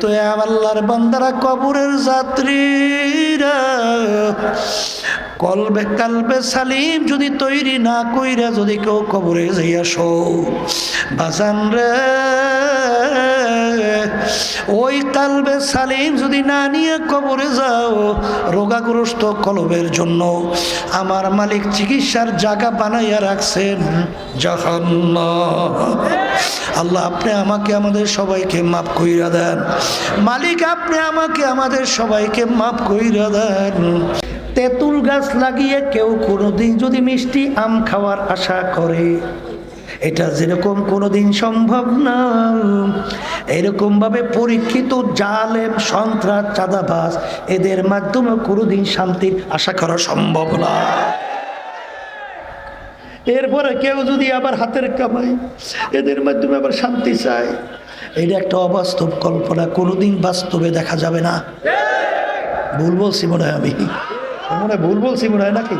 কিন্তু আল্লাহর বান্দারা কবরের যাত্রীরা। কলবে কালবে সালিম যদি তৈরি না কইরা যদি কেউ কবরে যাইয়া শো। বাজান রে, ওই কালবে সালিম যদি না নিয়ে কবরে যাও, রোগাগ্রস্ত কলবের জন্য। আমার মালিক চিকিৎসার জায়গা বানাইয়া রাখছেন আল্লাহ আপনি আমাকে, আমাদের সবাইকে মাফ কইরা দেন। মালিক আপনি আমাকে, আমাদের সবাইকে মাফ কইরা দেন। তেঁতুল গাছ লাগিয়ে কেউ কোনোদিন যদি মিষ্টি আম খাওয়ার আশা করে, এটা যেরকম কোনোদিন সম্ভব না। এরকম ভাবে পরীক্ষিত জালেম, সন্ত্রাস, চাঁদাবাজ, এদের মাধ্যমে কোনোদিন শান্তির আশা করা সম্ভব না। এরপরে কেউ যদি আবার হাতের কামাই এদের মাধ্যমে আবার শান্তি চায়, এটা একটা অবাস্তব কল্পনা, কোনোদিন বাস্তবে দেখা যাবে না। ভুল বলছি মনে হয় আমি। মনে ভুল বলছি মনে হয় নাকি?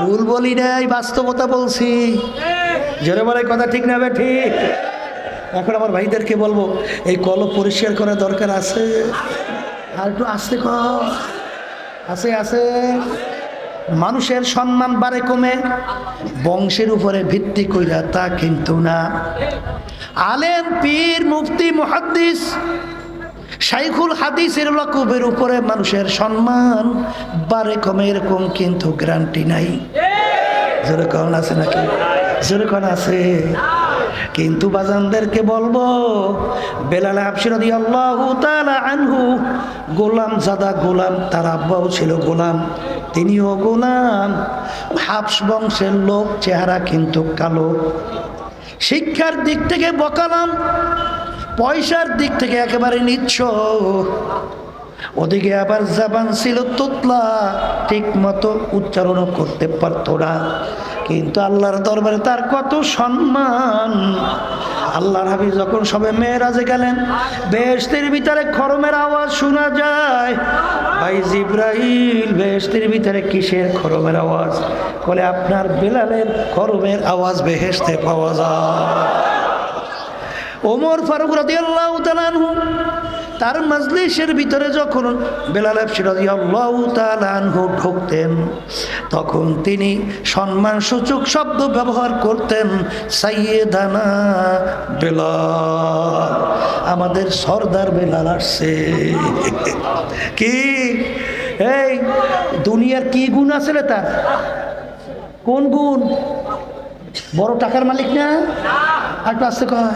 ভুল বলি নাই বাস্তবতা বলছি। জোরে বলে কথা ঠিক না ঠিক। এখন আমার ভাইদেরকে বলব এই কলম পরিষ্কার করার দরকার আছে। আর একটু আসতে ক আছে আছে মানুষের সম্মান বাড়ে কমে বংশের উপরে ভিত্তি কইরা তা কিন্তু না। আলেম পীর মুফতি মুহাদ্দিস শাইখুল হাদিসের লকুবের উপরে মানুষের সম্মান বারে কমে এরকম কিন্তু গ্যারান্টি নাই। যেরকম আছে নাকি? যেরকম আছে? কিন্তু বাজানদেরকে বলব, বেলাল আল্লাহ আনহু, গোলাম জাদা গোলাম, তার আব্বাও ছিল গোলাম, তিনিও গোলাম। হাফস বংশের লোক, চেহারা কিন্তু কালো। শিক্ষার দিক থেকে বকালাম পয়সার দিক থেকে একেবারে নিচ্ছ। ওদিকে আবার জাবান ছিল তোতলা, ঠিক মতো উচ্চারণও করতে পারতো না। কিন্তু আল্লাহর দরবারে তার কত সম্মান। আল্লাহর হাবি যখন সবে মেয়েরাজে গেলেন বেহস্তের ভিতরে খরমের আওয়াজ শোনা যায়। ভাই জিব্রাহিল বেহস্তের ভিতরে কিসের খরমের আওয়াজ? বলে, আপনার বেলালের খরমের আওয়াজ বেহেস্তে পাওয়া যায়। ওমর ফারুক আনহু, তার মজলিসের ভিতরে যখন বেলাল আনহু ঢুকতেন, তখন তিনি সম্মানসূচক শব্দ ব্যবহার করতেন, সাইয়েদানা বেলাল, আমাদের সর্দার বেলাল আসছে। কি? এই, দুনিয়ার কি গুণ আছে রে তার? কোন গুণ? বড় টাকার মালিক না? আর আসতে কয়।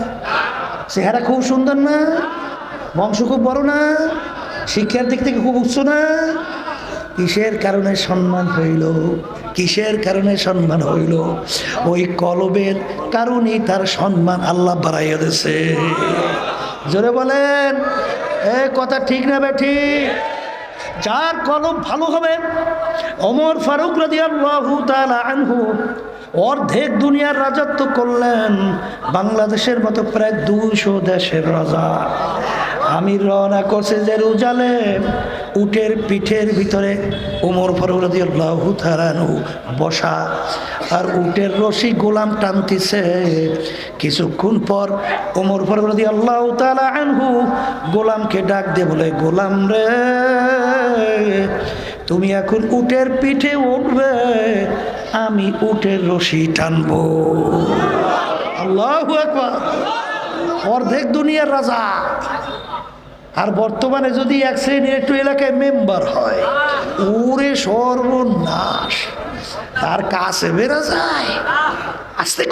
চেহারা খুব সুন্দর না? বংশ খুব বড় না? শিক্ষার দিক থেকে খুব উচ্চ না? কিসের কারণে সম্মান হইল? কিসের কারণে সম্মান হইল? ওই কলবের কারণেই তার সম্মান আল্লাহ বাড়াইয়া দিছে জোরে বলেন, এ কথা ঠিক না বে ঠিক? যার কলব ভালো হবে অমর ফারুক রাদিয়াল্লাহু তাআলা আনহু অর্ধেক দুনিয়ার রাজত্ব করলেন। বাংলাদেশের মতো প্রায় দুশো দেশের রাজা। আমির রওনা করছে জেরুজালেম। উটের পিঠের ভিতরে উমর ফরুল্লাহু তারানু বসা। আর উটের রশি গোলাম টানতিছে। কিছুক্ষণ পর উমর ফরুল্লাহ আল্লাহ তালা আনহু গোলামকে ডাক দিয়ে বলে, গোলাম রে, তুমি এখন উটের পিঠে উঠবে। আমি উটের রশি টানবো। আল্লাহ অর্ধেক দুনিয়ার রাজা। আর বর্তমানে যদি এক শ্রেণির একটু এলাকায় মেম্বার হয় ওরে সর্বনাশ। তার কাছে বেরো যায়। আসতে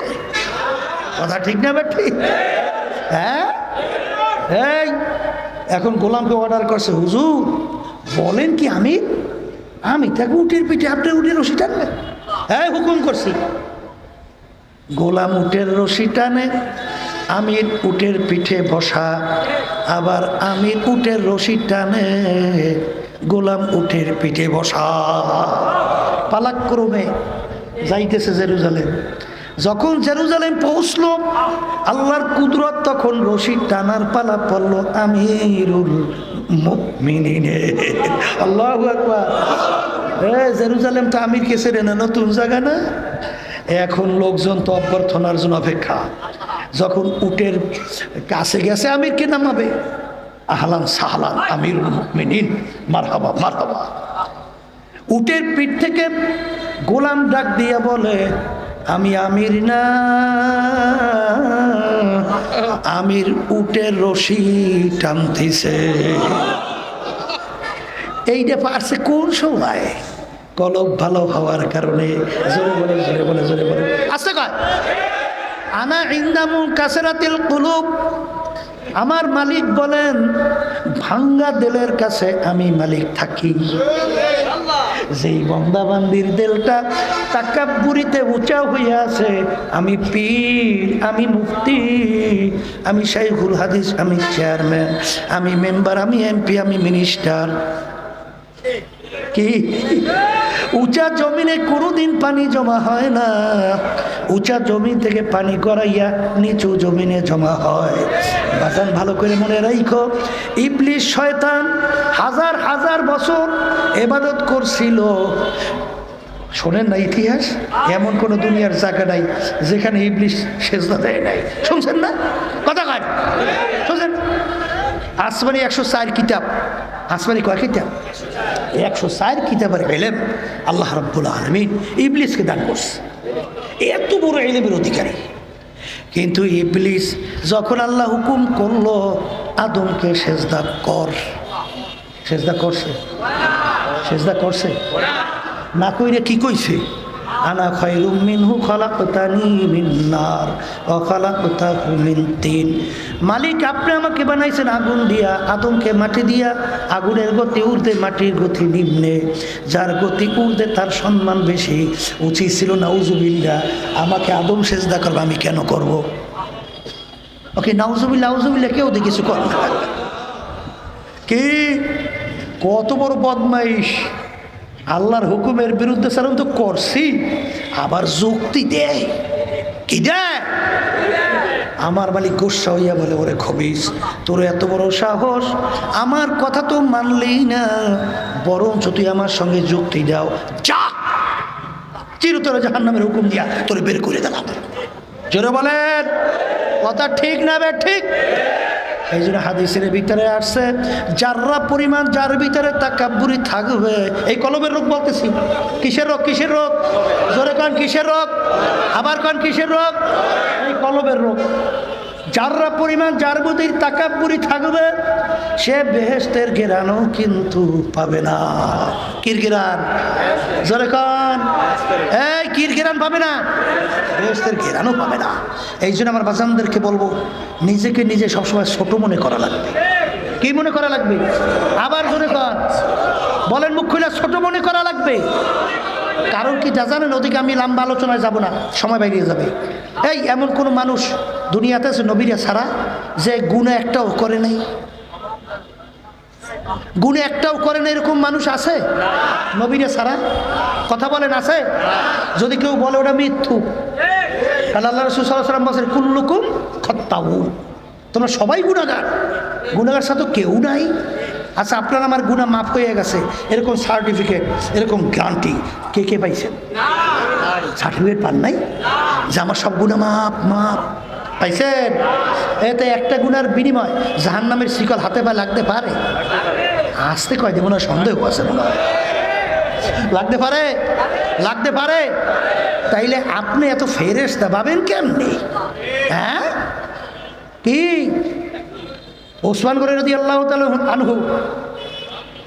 কথা ঠিক না ঠিক হ্যাঁ? এই, এখন গোলামকে অর্ডার করছে, হুজুর, বলেন কি আমি? আমি তাকে উটের পিঠে, আপনি উটের রশি টানবেন? হ্যাঁ হুকুম করছি। গোলাম উটের রশি টানে, আমির উটের পিঠে বসা, আবার আমির উটের রশি টানে, গোলাম উটের পিঠে বসা। পালাক্রমে যাইতেছে জেরুজালেম। যখন জেরুজালেম পৌঁছল, আল্লাহর কুদরত তখন রশি টানার পালা পড়ল, আমিরুল মুমিনিনে। আল্লাহু আকবার। এ জেরুজালেম তো আমির কেসে রে না, নতুন জায়গা না? এখন লোকজন তো অভ্যর্থনার জন্য অপেক্ষা। যখন উটের কাছে গেছে আমিরকে নামাবে? আহলান সাহলান আমির মিনিন মারহাবা মারহাবা। উটের পিঠ থেকে গোলাম ডাক দিয়ে বলে, আমি আমির না, আমির উটের রশি টানতেছে। এইটা পারছে কোন সময়? কলব ভালো হওয়ার কারণে জোরে বলে জোরে বলে জোরে বলে। আসতে কয়, আনা ইন্দামু কাসেরাতিল কুলুব। আমার মালিক বলেন, ভাঙ্গা দিলের কাছে আমি মালিক থাকি। যেই বন্দাবান্দির দেলটা তাকাব্বুরিতে উঁচা হইয়া আছে, আমি পীর, আমি মুফতি, আমি শাইখুল হাদিস, আমি চেয়ারম্যান, আমি মেম্বার, আমি এমপি, আমি মিনিস্টার। কি? উঁচা জমিনে কোনোদিন পানি জমা হয় না। উঁচা জমি থেকে পানি গড়াইয়া নিচু জমিনে জমা হয়। বাগান ভালো করে মনে রাখো ইবলিশ শয়তান হাজার হাজার বছর এবাদত করছিল। শোনেন না ইতিহাস? এমন কোনো দুনিয়ার জায়গা নাই যেখানে ইবলিশ সেজদা দেয় নাই। শুনছেন না? কথা কয়। শুনছেন? আসমানি একশো চার কিতাব। আসমানি কয় কিতাব? একশো চার কিতাবের এলেম আল্লাহ রব্বুল আলমিন ইবলিসকে দান করছে। এত বড় এলেমের অধিকারী। কিন্তু ইবলিস যখন আল্লাহ হুকুম করল, আদমকে সেজদা কর। সেজদা করছে? সেজদা করছে? না কইরে কি কইছে? আনা খয়রুম মিনহু খলাকতানি মিন নার, ওয়া খলাকতাহু মিন তিন। মালিক, আপনি আমাকে বানাইছেন আগুন দিয়া আদমকে মাটি দিয়া, আগুনের গতি ঊর্ধ্বে মাটির গতি নিম্নে। যার গতি ঊর্ধ্বে তার সম্মান বেশি উচিত ছিল না উজুবিল্লা আমাকে আদম সেজদা করবে, আমি কেন করব? ওকে নাউজুবিল্লা উজুবিল্লা কেউ দিয়ে কিছু কর কি? কত বড় বদমাইশ। আল্লাহর হুকুমের বিরুদ্ধে সারণ তো করছি, আবার যুক্তি দেয়। কি আমার মালিক গোসা হইয়া বলে, ওরে খবিস, তোর এত বড় সাহস, আমার কথা তো মানলেই না। বরঞ্চ তুই আমার সঙ্গে যুক্তি দাও, যা। চিরতরে জাহান নামের হুকুম দিয়া তোরে বের করে দিলাম। জোরে বলেন, কথা ঠিক না বে, ঠিক? এই জন্য হাদিসের ভিতরে আসছে, যাররা পরিমাণ, যার ভিতরে তাকাব্বুরি থাকবে, এই কলমের রোগ বলতেছি। কিসের রোগ কিসের রোগ? জোরে কন, কিসের রোগ? আবার কন, কিসের রোগ? এই কলমের রোগ। যাররা পরিমাণ যার প্রতি তাকাব্বুরি থাকবে, সে বেহেস্তের গেরানও কিন্তু পাবে না। কির গেরান? জোরে কন। এই কির গেরান পাবে না? বেহেস্তের গেরানও পাবে না। এই জন্য আমার বাজানদেরকে বলব, নিজেকে নিজে সবসময় ছোট মনে করা লাগবে। কি মনে করা লাগবে? আবার জোরে কন। বলেন মুখ খুলে, ছোট মনে করা লাগবে? কারণ কি যা জানেন, ওদিকে আমি লম্বা আলোচনায় যাব না, সময় বাইরে যাবে। এই এমন কোনো মানুষ দুনিয়াতে আছে নবীরা ছাড়া যে গুণে একটাও করে নাই? গুণে একটাও করে না এরকম মানুষ আছে? নবীরা ছাড়া? কথা বলেন, আছে? যদি কেউ বলে ওটা মৃত্যু, তাহলে আল্লাহ রসুল সাল্লাহ কুল্লুকুম খত্তাউ তোমরা সবাই গুণাগার। গুণাগার সাথে কেউ নাই। আচ্ছা আপনার আমার গুণা মাফ হয়ে গেছে। এরকম সার্টিফিকেট এরকম গ্রান্টি কে কে পাইছেন? সার্টিফিকেট পান নাই? যে আমার সব গুণা মাপ মাপ পাইছেন? এতে একটা গুণার বিনিময় জাহান নামের শিকল হাতে পা লাগতে পারে? আসতে কয় দেবো না সন্দেহ আছে, মনে হয়। লাগতে পারে? লাগতে পারে? তাইলে আপনি এত ফেরেস্তা পাবেন কেমনি? হ্যাঁ? কি? ওসমান করে যদি আল্লাহ আনহু,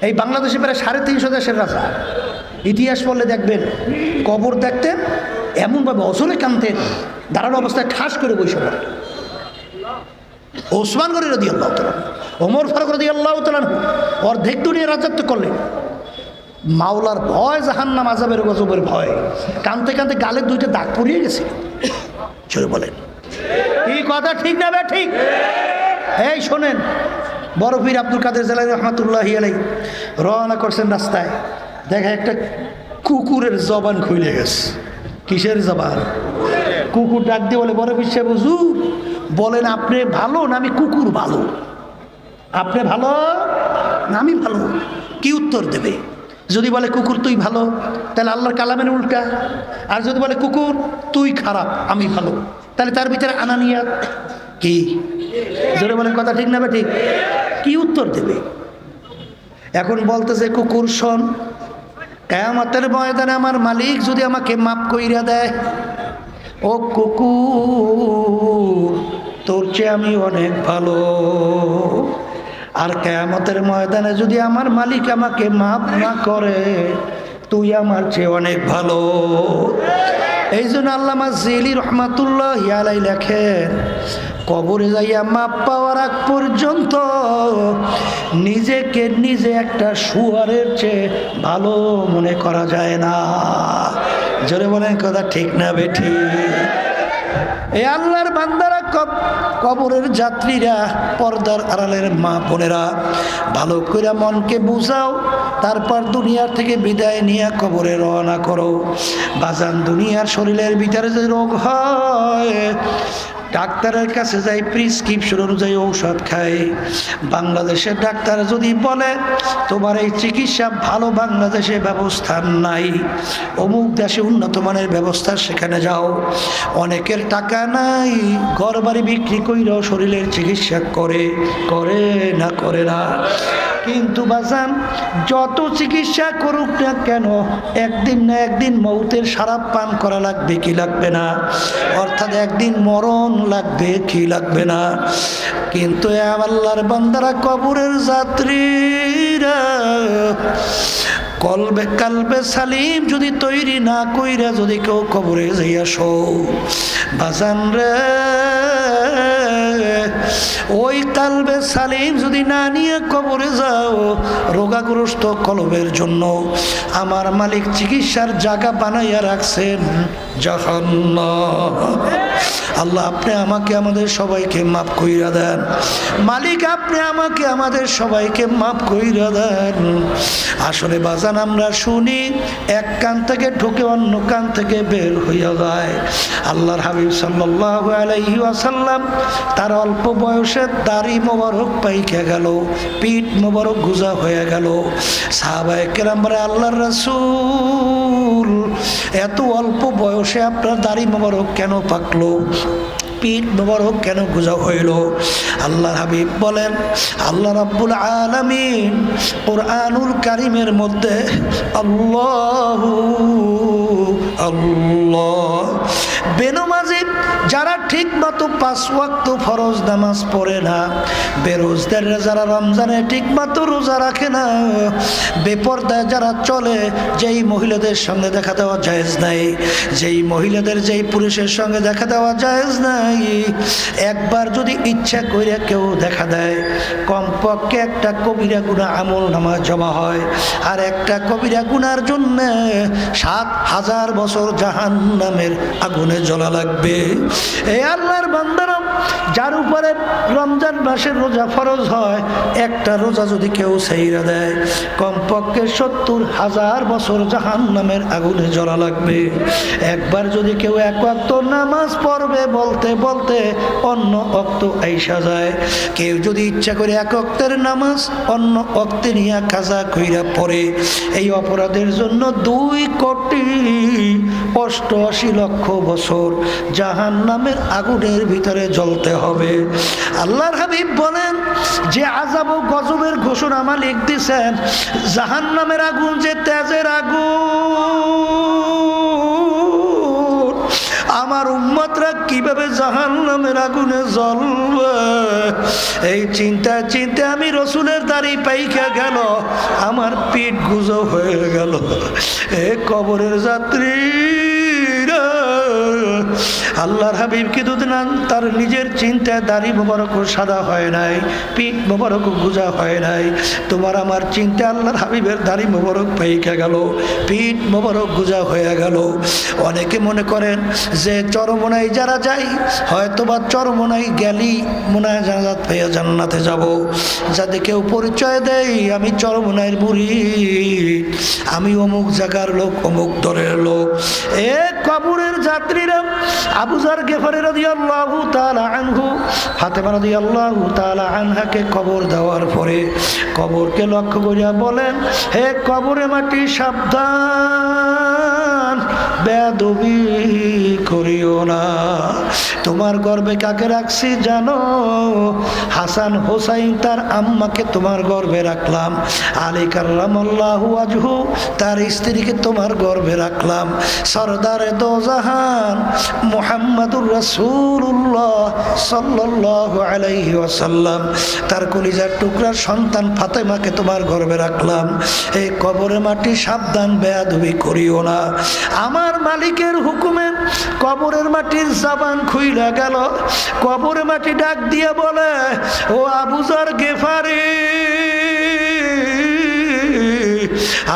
এই বাংলাদেশে প্রায় সাড়ে তিনশো দেশের রাজা। ইতিহাস পড়লে দেখবেন, কবর দেখতেন, এমনভাবে অসলে কানতেন দাঁড়ানো অবস্থায় ঠাস করে বসে ওসমান করে রদি আল্লাহ ওমর ফারুক রদি আল্লাহ তালান অর্ধেক দুনিয়া রাজত্ব করলেন। মাওলার ভয়, জাহান্নাম আজাবের গজবের ভয়। কানতে কানতে গালের দুইটা দাগ পড়িয়ে গেছে। চলে বলেন। কি কথা? ঠিক না ঠিক। এই শোনেন, বড় পীর আব্দুল কাদের জেলাই রহমতুল্লাহ আলাই রওনা করছেন রাস্তায়। দেখা একটা কুকুরের জবান খুলে গেছে। কিসের জবান? কুকুর ডাক দিয়ে বলে, বড় বিশ্বে বুঝুর বলেন আপনি ভালো না আমি কুকুর ভালো? আপনি ভালো না আমি ভালো? কি উত্তর দেবে? যদি বলে, কুকুর তুই ভালো, তাহলে আল্লাহর কালামের উল্টা। আর যদি বলে, কুকুর তুই খারাপ, আমি ভালো, তাহলে তার ভিতরে আনানিয়া কি? জোরে বলেন, কথা ঠিক না ঠিক? কি উত্তর দেবে? এখন বলতেছে, কুকুর, শোন, কেয়ামতের ময়দানে আমার মালিক যদি আমাকে মাফ কইরা দেয়, ও কুকুর, তোর চেয়ে আমি অনেক ভালো। আর কেয়ামতের ময়দানে যদি আমার মালিক আমাকে মাপ না করে, তুই আমার চেয়ে অনেক ভালো। এই জন্য আল্লামা জেলি রহমাতুল্লাহ ইয়ালাই লেখেন কবরে যাইয়া মাপ পাওয়ার আগ পর্যন্ত নিজেকে নিজে একটা শুয়ারের চেয়ে ভালো মনে করা যায় না। জোরে বলেন, কথা ঠিক না বেঠি এই আল্লাহর বান্দারা কব কবরের যাত্রীরা, পর্দার আড়ালের মা বোনেরা, ভালো করে মনকে বুঝাও, তারপর দুনিয়ার থেকে বিদায় নিয়ে কবরে রওনা করো। বাজান দুনিয়ার শরীরের ভিতরে যে রোগ হয় ডাক্তারের কাছে যাই প্রিসক্রিপশন অনুযায়ী ঔষধ খাই। বাংলাদেশের ডাক্তার যদি বলে, তোমার এই চিকিৎসা ভালো বাংলাদেশে ব্যবস্থা নাই। অমুক দেশে উন্নত মানের ব্যবস্থা সেখানে যাও। অনেকের টাকা নাই ঘর বাড়ি বিক্রি কইরাও শরীরের চিকিৎসা করে করে না করে না। কিন্তু বাজান, যত চিকিৎসা করুক না কেন, একদিন না একদিন মৌতের সারাপ পান করা লাগবে, কি লাগবে না? অর্থাৎ একদিন মরণ লাগবে, কি লাগবে না? কিন্তু আল্লাহর বান্দারা কবরের যাত্রীরা, কলবে কালবে সালিম যদি তৈরি না কইরা যদি কেউ কবরে যাইয়া শো। বাজান রে ওই কালবে সালিম যদি না নিয়ে কবরে যাও, রোগাগ্রস্ত কলবের জন্য। আমার মালিক চিকিৎসার জায়গা বানাইয়া রাখছেন। জাহান্নাম। আল্লাহ, আপনি আমাকে, আমাদের সবাইকে মাফ কইরা দেন। মালিক, আপনি আমাকে, আমাদের সবাইকে মাফ কইরা দেন। আসলে বাজান, আমরা শুনি, এক কান থেকে ঢুকে অন্য কান থেকে বের হইয়া যায়। আল্লাহর হাবিব সাল্লাহ আলাইহি আসাল্লাম তার অল্প বয়সে দাড়ি মোবারক পাইকে গেল, পিঠ মোবারক গুজা হয়ে গেল। সাহাবায় কেরামরে আল্লাহর রাসূল, এত অল্প বয়সে আপনার দাড়ি মোবারক কেন পাকলো? পিঠ মোবারক কেন গুজা হইল? আল্লাহ হাবিব বলেন, আল্লাহ রাব্বুল ওর আনুল কারিমের মধ্যে আল্লাহ আল্লাহ ঠিক মতো পাঁচ ওয়াক্ত ফরজ নামাজ পড়ে না। বেরোজদাররা যারা রমজানে ঠিক মতো রোজা রাখে না। বেপর্দায় যারা চলে, যেই মহিলাদের সঙ্গে দেখা দেওয়া জায়েজ নাই। যেই মহিলাদের, যেই পুরুষের সঙ্গে দেখা দেওয়া জায়েজ নাই। একবার যদি ইচ্ছা করে কেউ দেখা দেয়, কমপক্ষে একটা কবিরা গুণা আমল নামা জমা হয়। আর একটা কবিরা গুনার জন্য সাত হাজার বছর জাহান নামের আগুনে জ্বলা লাগবে। আল্লাহর বান্দারা, যার উপরে রমজান মাসের রোজা ফরজ হয়, একটা রোজা যদি কেউ সেইরা দেয়, কমপক্ষে সত্তর হাজার বছর জাহান নামের আগুনে জ্বলা লাগবে। একবার যদি কেউ এক নামাজ পড়বে, বলতে বলতে অন্য অক্ত আইসা যায়। কেউ যদি ইচ্ছা করে এক অক্তের নামাজ, অন্য অক্তে নিয়ে কাজা কইরা পড়ে। এই অপরাধের জন্য দুই কোটি অষ্টআশি লক্ষ বছর জাহান নামের আগুনের ভিতরে জ্বলতে হবে। আল্লাহর হাবিব বলেন, যে আজাব ও গজবের ঘোষণা মালিক দিছেন জাহান নামের আগুন যে তেজের আগুন, আমার উম্মতরা কীভাবে জাহান নামের আগুনে জ্বলবে? এই চিন্তায় চিন্তা আমি রসুলের দাড়ি পাইকা গেল, আমার পিঠ গুজো হয়ে গেল। এ কবরের যাত্রী। আল্লাহর হাবিব নান, তার নিজের চিন্তায় দাড়ি মোবারক সাদা হয় নাই, পিঠ মোবারক গুজা হয় নাই। তোমার আমার চিন্তা আল্লাহর হাবিবের দাড়ি মোবারক পাইকা গেল, পিঠ মোবারক গুজা হয়ে গেল। অনেকে মনে করেন যে চরমনাই যারা যাই হয়তোবা চরমনাই গেলি মনে হয় জানাজাত পেয়ে জান্নাতে যাব। যাতে কেউ পরিচয় দেয়, আমি চরমনাইয়ের বুড়ি। আমি অমুক জায়গার লোক, অমুক দলের লোক। এ কবরের যাত্রীরা আবুজার গেফারে রাদিয়াল্লাহু তাআলা আনহু, ফাতেমা রাদিয়াল্লাহু তাআলা আনহাকে কবর দেওয়ার পরে কবরকে লক্ষ্য করিয়া বলেন, হে কবরে মাটি, সাবধান বেদবি করিও না। তোমার গর্বে কাকে রাখছি জানো? হাসান হোসাইন তার আম্মাকে তোমার গর্বে রাখলাম। আলী কার্লামাল্লাহু আজহু তার স্ত্রীকে তোমার গর্বে রাখলাম। সরদারে দোজাহান মোহাম্মদুর রাসূলুল্লাহ সাল্লাল্লাহু আলাইহি ওয়াসাল্লাম, তার কলিজার টুকরার সন্তান ফাতেমাকে তোমার গর্বে রাখলাম। এই কবরে মাটি সাবধান, বেয়াদবি করিও না। আমার মালিকের হুকুমে কবরের মাটির সাবান খুইলা গেল। কবর মাটি ডাক দিয়ে বলে, ও আবুজার গেফারি,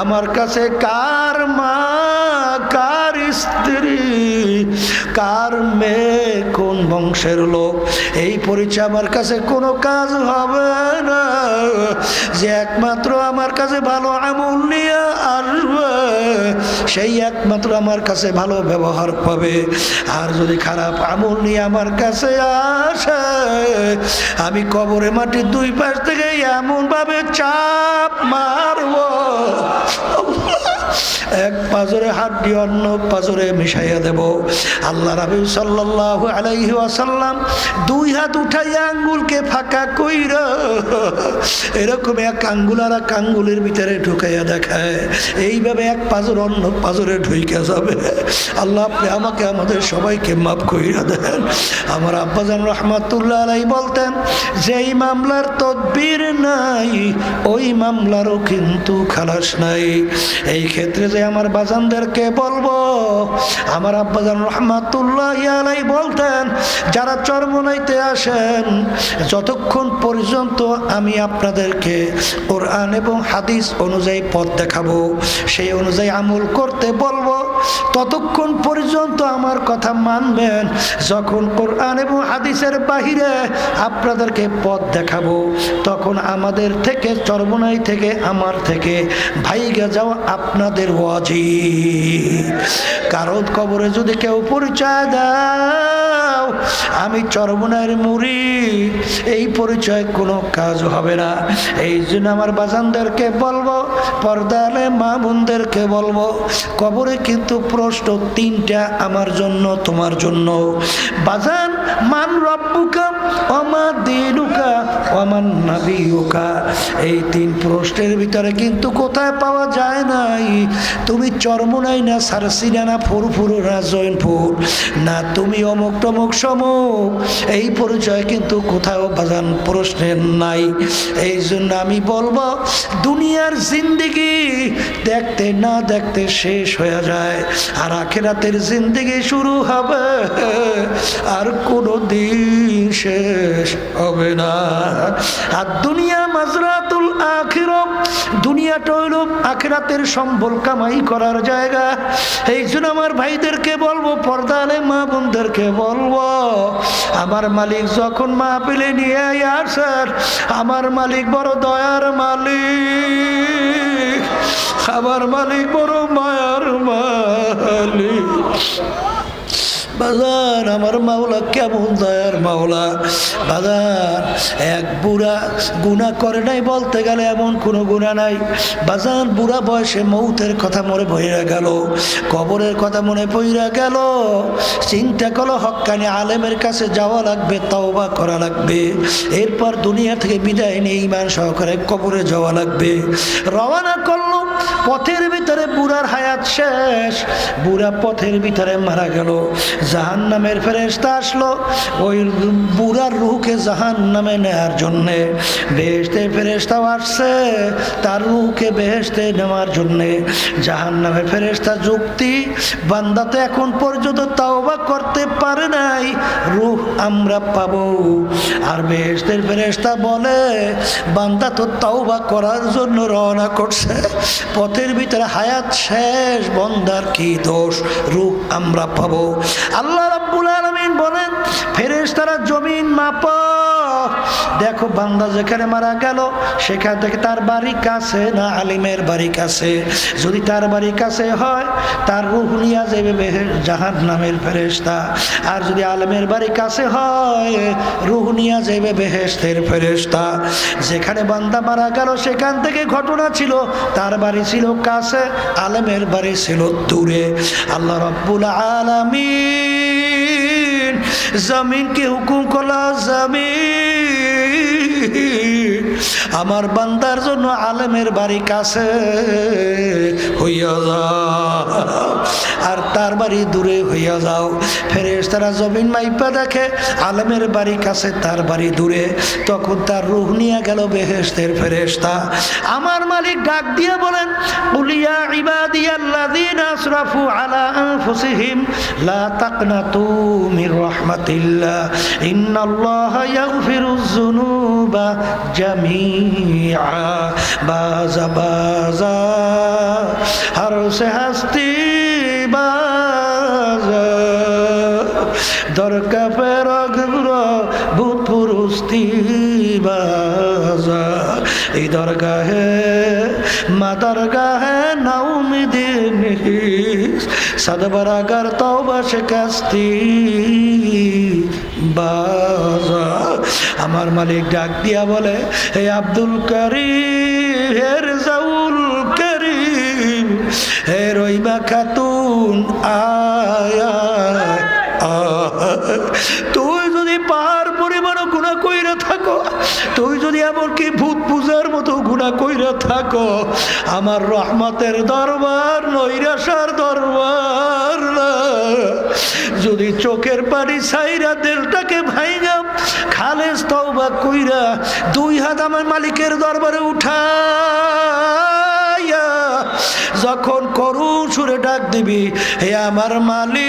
আমার কাছে কার মা, কার স্ত্রী কার মেয়ে কোন বংশের লোক? এই পরিচয় আমার কাছে কোনো কাজ হবে না। যে একমাত্র আমার কাছে ভালো আমল নিয়ে আসবে, সেই একমাত্র আমার কাছে ভালো ব্যবহার পাবে। আর যদি খারাপ আমল নিয়ে আমার কাছে আসে, আমি কবরে মাটির দুই পাশ থেকে এমন ভাবে চাপ মারবো। এক পাজরে হাড্ডি অন্য পাজরে মিশাইয়া দেব। আল্লাহ রাবি সাল্লাহ আলাইহি ওয়াসাল্লাম দুই হাত উঠাইয়া আঙ্গুলকে ফাঁকা কইর এরকম এক আঙ্গুল আর এক আঙ্গুলের ভিতরে ঢুকাইয়া দেখায়। এইভাবে এক পাজর অন্য পাজরে ঢুইকে যাবে। আল্লাহ আপনি আমাকে, আমাদের সবাইকে মাফ কইরা দেন। আমার আব্বাজান রহমাতুল্লাহ আলাই বলতেন, যেই মামলার তদবির নাই, ওই মামলারও কিন্তু খালাস নাই। এই ক্ষেত্রে যে আমার বাজানদেরকে বলব, আমার আব্বাজান রহমাতুল্লাহ আলাই বলতেন, যারা চরমনাইতে আসেন, যতক্ষণ পর্যন্ত আমি আপনাদেরকে কোরআন এবং হাদিস অনুযায়ী পথ দেখাবো, সেই অনুযায়ী আমল করতে বলব, ততক্ষণ পর্যন্ত আমার কথা মানবেন, যখন কোরআন এবং হাদিসের বাহিরে আপনাদেরকে পথ দেখাবো, তখন আমাদের থেকে, চরমনাই থেকে, আমার থেকে ভাইগে যাওয়া আপনাদের ওয়াজি কারণ কবরে যদি কেউ পরিচয় দাও, আমি চরমনায়ের মুড়ি এই পরিচয় কোনো কাজ হবে না। এই জন্য আমার বাজানদেরকে বলব পর্দালে মা বোনদেরকে বলব, কবরে কিন্তু প্রশ্ন তিনটা আমার জন্য, তোমার জন্য। বাজান, মান রব্বুকা এই তিন প্রশ্নের ভিতরে কিন্তু কোথায় পাওয়া যায় নাই। তুমি না, সারসিনা না না, জৈনপুর। না, তুমি অমুক টমুক সমুক। এই পরিচয় কিন্তু কোথাও বাজান প্রশ্নের নাই। এই জন্য আমি বলব, দুনিয়ার জিন্দিগি দেখতে না দেখতে শেষ হয়ে যায়। আর আখেরাতের জিন্দিগি শুরু হবে। আর কোনো দিন শেষ হবে না। আর দুনিয়া মাজরাতুল আখিরম দুনিয়াটা হইল আখেরাতের সম্বল কামাই করার জায়গা। এই জন্য আমার ভাইদেরকে বলব, পর্দালে মা বোনদেরকে বলব, আমার মালিক যখন মা পেলে নিয়ে আসেন আমার মালিক বড় দয়ার মালিক, আমার মালিক বড় মায়ার মালিক। বাজার আমার মাওলা কেমন দয়ার মাওলা? বাজার এক বুড়া গুণা করে নাই বলতে গেলে এমন কোনো গুণা নাই। বাজার বুড়া বয়সে মৌতের কথা মনে বইরা গেল। কবরের কথা মনে পইরা গেল। চিন্তা করল হক্কানি আলেমের কাছে যাওয়া লাগবে, তওবা করা লাগবে। এরপর দুনিয়া থেকে বিদায় নিয়ে ইমান সহকারে কবরে যাওয়া লাগবে। রওনা করল পথের ভিতরে বুড়ার হায়াত শেষ। বুড়া পথের ভিতরে মারা গেল। জাহান নামের ফেরেস্তা আসলো। ওই বুড়ার রুহকে জাহান নামে নেওয়ার জন্যে। বেহেস্তের ফেরেস্তাও আসছে। তার রুহকে বেহেস্তে নেওয়ার জন্যে। জাহান নামের ফেরেস্তা যুক্তি বান্দা তো এখন পর্যন্ত তাওবা করতে পারে নাই। রুহ আমরা পাবো। আর বেহেস্তের ফেরেস্তা বলে, বান্দা তো তাওবা করার জন্য রওনা করছে। পথের ভিতরে হায়াত শেষ, বন্দার কি দোষ? রূপ আমরা পাবো। আল্লাহ রাব্বুল আলমিন বলেন ফেরেস তারা জমিন মাপ দেখো বান্দা যেখানে মারা গেল, সেখান থেকে তার বাড়ি কাছে না আলিমের বাড়ি কাছে? যদি তার বাড়ি কাছে হয়, তার রুহ নিয়া যাবে বেহের জাহান নামের ফেরেস্তা আর যদি আলমের বাড়ি কাছে হয়, রুহ নিয়া যাবে বেহেস্তের ফেরেস্তা যেখানে বান্দা মারা গেল, সেখান থেকে ঘটনা ছিল, তার বাড়ি ছিল কাছে, আলেমের বাড়ি ছিল দূরে। আল্লাহ রব্বুল আলামিন জমিনকে হুকুম করলা জমিন। আমার বান্দার জন্য আলেমের বাড়ি কাছে হইয়া যাও। আর তার বাড়ি দূরে হইয়া যাও। ফেরেস তারা জমিন মাইপা দেখে, আলেমের বাড়ি কাছে তার বাড়ি দূরে। তখন তার রুহ নিয়ে গেল বেহেস্তের ফেরেস্তা আমার মালিক ডাক দিয়ে বলেন উলিয়া ইবাদিয়াল্লাযীনা আসরাফু আলা আনফুসিহিম, লা তাকনাতু মির রাহমাতিল্লাহ, ইন্নাল্লাহা ইয়াগফিরুয যুনুবা বাজা বাজা, হর সে হস্তি বাজা। দরকা পেরগ ভূত পুরুস্তি বাজা। এই দরগাহে, মা দরগাহে নাউমিদিন সদবরাগার তওবা শিকাস্তি বাজা আমার মালিক ডাক দিয়া বলে, হে আব্দুল করিম হের জাউল করিম, হে রইবা খাতুন, আয়া তুই যদি পাহাড় পরিমাণ গুণা কইরা থাকো, তুই যদি এমনকি ভূত পূজার মতো গুণা কইরা থাকো, আমার রহমতের দরবার নৈরাসার দরবার যদি চোখের পানি সাইরা দেলটাকে ভাইগা খালেস তওবা কইরা দুই হাত আমার মালিকের দরবারে উঠা যখন করুণ সুরে ডাক দিবি, হে আমার মালিক,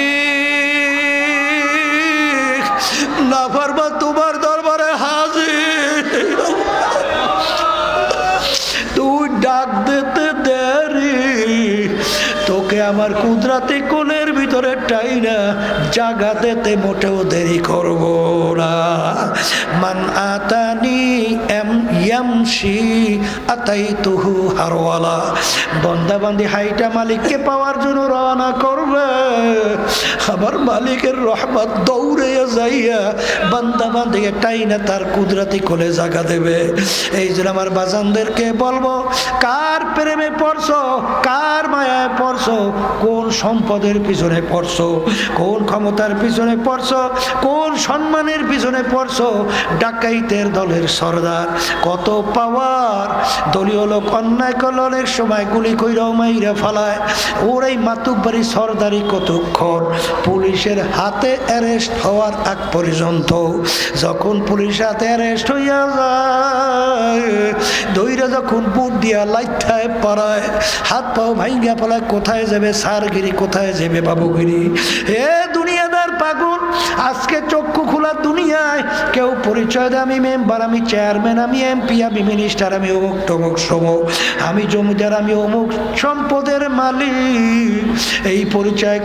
না পারবা তোমার দরবারে হাজির। তুই ডাক দিতে দেরি, তোকে আমার কুদরাতে কোলের ভিতরে টাইনা জাগা দিতে মোটেও দেরি করব না। মান আতানি এম ইয়ামশি আতাই তুহু হারওয়ালা। বন্দাবান্দি হাইটা মালিককে পাওয়ার জন্য রওনা করবে। আমার মালিকের রহমত দৌড়ে যাইয়া বান্দা বান্দিকে টাইনা তার কুদরাতি কোলে জাগা দেবে। এই জন্য আমার বাজানদেরকে বলব, কার প্রেমে পড়ছো, কার মায়ায় পড়ছো, কোন সম্পদের পিছনে পড়ছো, কোন ক্ষমতার পিছনে পড়ছো, কোন সম্মানের পিছনে পড়ছো, ডাকাইতের দলের সর্দার, কত পাওয়ার। দলীয় লোক অন্যায় করলে অনেক সময় গুলি কইরাও মাইরা ফালায়। ওর এই মাতুকবাড়ি সর্দারি কতক্ষণ? পুলিশের হাতে অ্যারেস্ট হওয়ার আগ পর্যন্ত যখন পুলিশ হাতে অ্যারেস্ট হইয়া যায়, দইরা যখন বুট দিয়া লাইঠায় পাড়ায় হাত পাও ভাইঙ্গা পালায় কোথায় যাবে সারগিরি, কোথায় যাবে বাবুগিরি? এ দুনিয়াদার পাগল আজকে চক্ষু খোলা দুনিয়ায়। কেউ পরিচয় দেয়, আমি মেম্বার, আমি চেয়ারম্যান, আমি এমপি, আমি মিনিস্টার, আমি অমুক টমুক আমি জমিদার, আমি অমুক সম্পদের মালিক। এই পরিচয়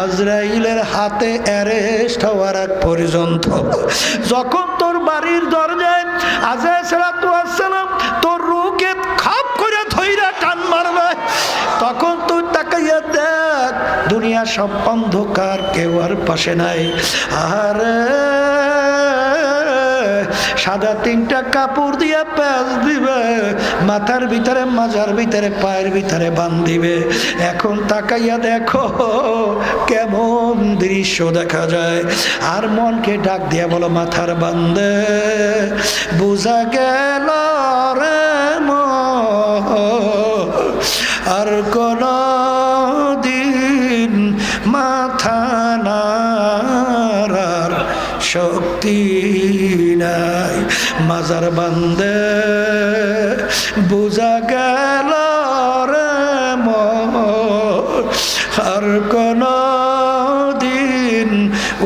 আজরাইলের হাতে অ্যারেস্ট হওয়ার এক পর্যন্ত। যখন তোর বাড়ির দরজায় আজরাইল সালাম তোর রুকে খাপ করে ধইরা টান মারবে, তখন দুনিয়া সব অন্ধকার, কেউ আর পাশে নাই। আর সাদা তিনটা কাপড় দিয়া প্যাঁচ দিবে, মাথার ভিতরে, মাজার ভিতরে, পায়ের ভিতরে বান্ধিবে এখন তাকাইয়া দেখো, কেমন দৃশ্য দেখা যায়। আর মনকে ডাক দিয়া বলো, মাথার বান্ধে বোঝা গেল রে আর কোন মাথা নাড়ার শক্তি নাই। মাজার বান্দে বোঝা গেল রে আর কোন দিন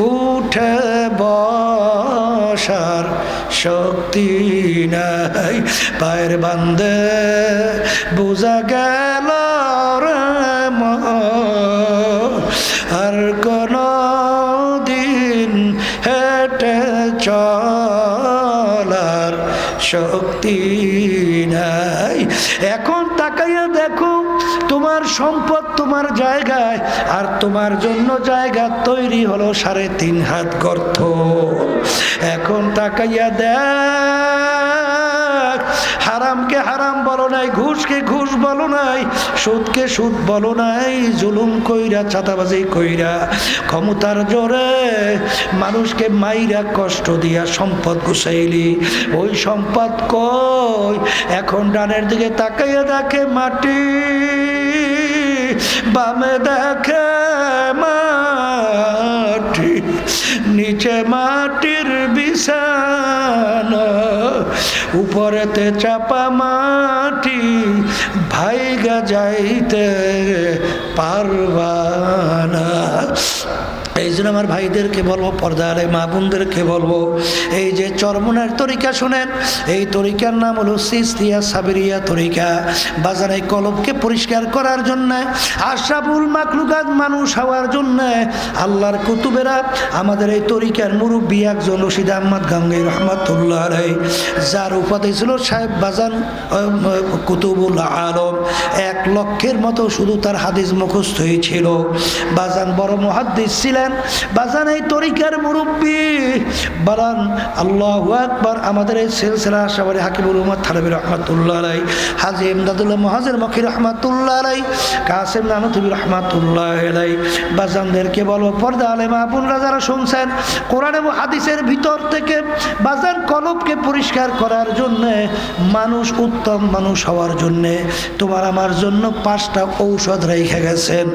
উঠে বসার শক্তি নাই। পায়ের বান্দে বোঝা গেল সম্পদ তোমার জায়গায়, আর তোমার জন্য জায়গা তৈরি হলো সাড়ে তিন হাত গর্ত। এখন তাকাইয়া দেখ, হারামকে হারাম বলো নাই, ঘুষকে ঘুষ বলো নাই, সুদকে সুদ বলো নাই, জুলুম কইরা ছাতাবাজি কইরা, ক্ষমতার জোরে মানুষকে মাইরা কষ্ট দিয়া সম্পদ গুছাইলি। ওই সম্পদ কই? এখন ডানের দিকে তাকাইয়া দেখে মাটি। বামে দেখে মাটি নিচে মাটির বিছানা উপরেতে চাপা মাটি ভাইগা যাইতে পারবানা জন্য আমার ভাইদেরকে বলব পর্দা আলে মা বোনদেরকে বলব। এই যে চরমনের তরিকা শোনেন, এই তরিকার নাম হলো সিস্তিয়া সাবিরিয়া তরিকা। বাজারে কলবকে পরিষ্কার করার জন্য, আশরাফুল মাকলুকাত মানুষ হওয়ার জন্য আল্লাহর কুতুবেরা আমাদের এই তরিকার মুরব্বী একজন রশিদ আহমদ গাঙ্গি রহমতুল্লাহ আলাই যার উপাধি ছিল সাহেব বাজান কুতুবুল আলম। এক লক্ষের মতো শুধু তার হাদিস মুখস্থ হয়েছিল বাজান বড় মহাদ্দিস ছিলেন বাজান এই তরিকার মুরব্বী। বালান আল্লাহ আকবার, আমাদের এই সিলসিলা আশাবাড়ি হাকিবুল উমদ থানবী রহমাতুল্লাহ আলাই হাজি ইমদাদুল্লাহ মহাজের মকি রহমাতুল্লাহ আলাই কাসেম নানুতুবি রহমাতুল্লাহ আলাই বাজানদেরকে বলব পর্দা আলে মাহবুলরা যারা শুনছেন, কোরআন এবং হাদিসের ভিতর থেকে বাজান কলবকে পরিষ্কার করার জন্যে, মানুষ উত্তম মানুষ হওয়ার জন্যে, তোমার আমার জন্য পাঁচটা ঔষধ রেখে গেছেন।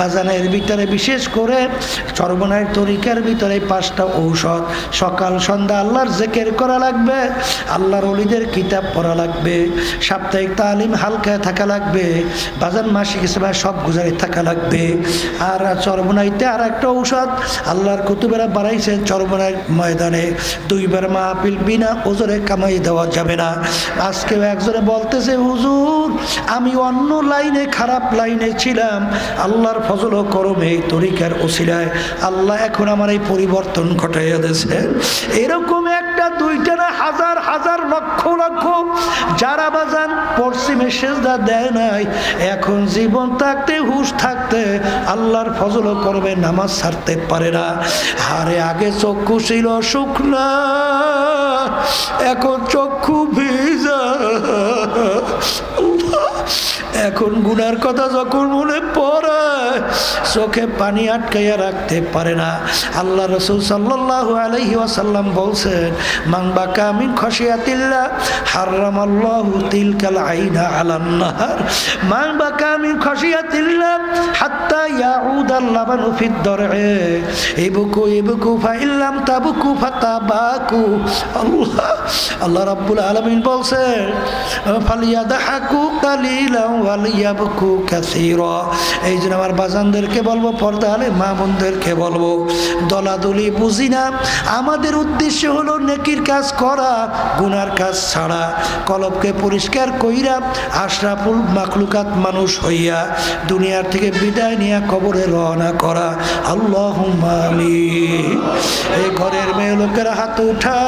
বাজানের ভিতরে বিশেষ করে সর্বনায়ের তরিকার ভিতরে পাঁচটা ঔষধ। সকাল, সন্ধ্যা আল্লাহর জেকের করা লাগবে, আল্লাহর অলিদের কিতাব পড়া লাগবে, সাপ্তাহিক তালিম হালকায় থাকা লাগবে, বাজার মাসিক হিসেবে সব গুজারি থাকা লাগবে। আর চরমনাইতে আর একটা ঔষধ, আল্লাহর কুতুবেরা বাড়াইছেন চরমনাইয়ের ময়দানে। দুইবার মাহফিল বিনা ওজরে কামাই দেওয়া যাবে না। আজকেও একজনে বলতেছে, হুজুর, আমি অন্য লাইনে খারাপ লাইনে ছিলাম। আল্লাহর ফজল করমে তরিকার ওসিলায়। আল্লাহ এখন আমার এই পরিবর্তন ঘটাইয়া দিয়েছে। এরকম একটা দুইটা না হাজার হাজার লক্ষ লক্ষ যারা বাজান পশ্চিমে সেজদা দেয় নাই, এখন জীবন থাকতে, হুশ থাকতে আল্লাহর ফজল করবে, নামাজ ছাড়তে পারে না। আরে আগে চক্ষু ছিল শুকনা, এখন চক্ষু ভিজা। এখন গুনার কথা যখন মনে পড়ে, চোখে পানি আটকাইয়া রাখতে পারে না। আল্লাহ রসুল সাল্লাহ আলহি ওয়াসাল্লাম বলছেন মাংবা কামিন খসিয়াতিল্লা হারাম আল্লাহ তিলকাল আইনা আলান্নাহার। মাংবা কামিন খসিয়াতিল্লা হাত্তা ইয়া ইয়াউদ আল্লাবানু ফিদ দরএ ইবকু ইবকু ফাইল্লাম তাবকু, ফাতাবাকু। আল্লাহ আল্লাহ রাব্বুল আলামিন বলছেন, ফালিয়াদহাকু কালিলাম ওয়ালিয়াবকু কাসীরা। এই জন্য আমার বাজানদেরকে বলব, পর্দা আলে মা বোনদেরকে বলব, দলাদলি বুঝি না। আমাদের উদ্দেশ্য হলো নেকির কাজ করা, গুনার কাজ ছাড়া। কলবকে পরিষ্কার কইরা আশরাফুল মাকলুকাত মানুষ হইয়া দুনিয়ার থেকে বিদায় নিয়ে কবরে রওনা করা। আল্লাহ এই ঘরের মেয়ে লোকেরা হাত উঠা